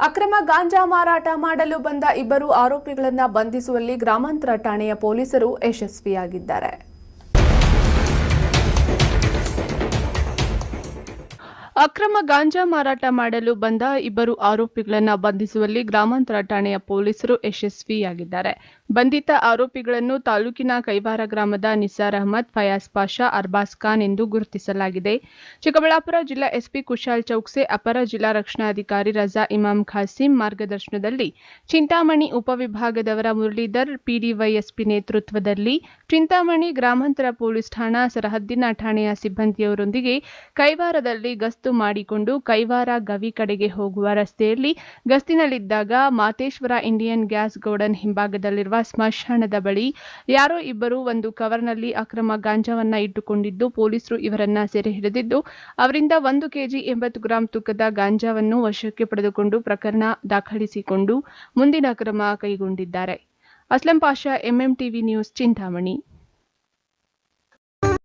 ಅಕ್ರಮ ಗಾಂಜಾ ಮಾರಾಟ ಮಾಡಲು ಬಂದ ಇಬ್ಬರು ಆರೋಪಿಗಳನ್ನು ಬಂಧಿಸುವಲ್ಲಿ ಗ್ರಾಮಾಂತರ ಠಾಣೆಯ ಪೊಲೀಸರು ಯಶಸ್ವಿಯಾಗಿದ್ದಾರೆ. ಅಕ್ರಮ ಗಾಂಜಾ ಮಾರಾಟ ಮಾಡಲು ಬಂದ ಇಬ್ಬರು ಆರೋಪಿಗಳನ್ನು ಬಂಧಿಸುವಲ್ಲಿ ಗ್ರಾಮಾಂತರ ಠಾಣೆಯ ಪೊಲೀಸರು ಯಶಸ್ವಿಯಾಗಿದ್ದಾರೆ. ಬಂಧಿತ ಆರೋಪಿಗಳನ್ನು ತಾಲೂಕಿನ ಕೈವಾರ ಗ್ರಾಮದ ನಿಸಾರ್ ಅಹಮದ್, ಫಯಾಜ್ ಪಾಷಾ ಅರ್ಬಾಸ್ ಖಾನ್ ಎಂದು ಗುರುತಿಸಲಾಗಿದೆ. ಚಿಕ್ಕಬಳ್ಳಾಪುರ ಜಿಲ್ಲಾ ಎಸ್ಪಿ ಕುಶಾಲ್ ಚೌಕ್ಸೆ, ಅಪರ ಜಿಲ್ಲಾ ರಕ್ಷಣಾಧಿಕಾರಿ ರಜಾ ಇಮಾಮ್ ಖಾಸಿಂ ಮಾರ್ಗದರ್ಶನದಲ್ಲಿ ಚಿಂತಾಮಣಿ ಉಪವಿಭಾಗದವರ ಮುರಳೀಧರ್ ಪಿಡಿವೈಎಸ್ಪಿ ನೇತೃತ್ವದಲ್ಲಿ ಚಿಂತಾಮಣಿ ಗ್ರಾಮಾಂತರ ಪೊಲೀಸ್ ಠಾಣಾ ಸರಹದ್ದಿನ ಠಾಣೆಯ ಸಿಬ್ಬಂದಿಯವರೊಂದಿಗೆ ಕೈವಾರದಲ್ಲಿ ಗಸ್ತು ಮಾಡಿಕೊಂಡು ಕೈವಾರ ಗವಿ ಕಡೆಗೆ ಹೋಗುವ ರಸ್ತೆಯಲ್ಲಿ ಗಸ್ತಿನಲ್ಲಿದ್ದಾಗ ಮಾತೇಶ್ವರ ಇಂಡಿಯನ್ ಗ್ಯಾಸ್ ಗೌಡನ್ ಹಿಂಭಾಗದಲ್ಲಿರುವ ಸ್ಮಶಾನದ ಬಳಿ ಯಾರೋ ಇಬ್ಬರು ಒಂದು ಕವರ್ನಲ್ಲಿ ಅಕ್ರಮ ಗಾಂಜಾವನ್ನ ಇಟ್ಟುಕೊಂಡಿದ್ದು ಪೊಲೀಸರು ಇವರನ್ನ ಸೆರೆ ಹಿಡಿದಿದ್ದು, ಅವರಿಂದ ಒಂದು ಕೆಜಿ ಎಂಬತ್ತು ಗ್ರಾಂ ತೂಕದ ಗಾಂಜಾವನ್ನು ವಶಕ್ಕೆ ಪಡೆದುಕೊಂಡು ಪ್ರಕರಣ ದಾಖಲಿಸಿಕೊಂಡು ಮುಂದಿನ ಕ್ರಮ ಕೈಗೊಂಡಿದ್ದಾರೆ. Aslam Pasha, MM TV news, Chintamani.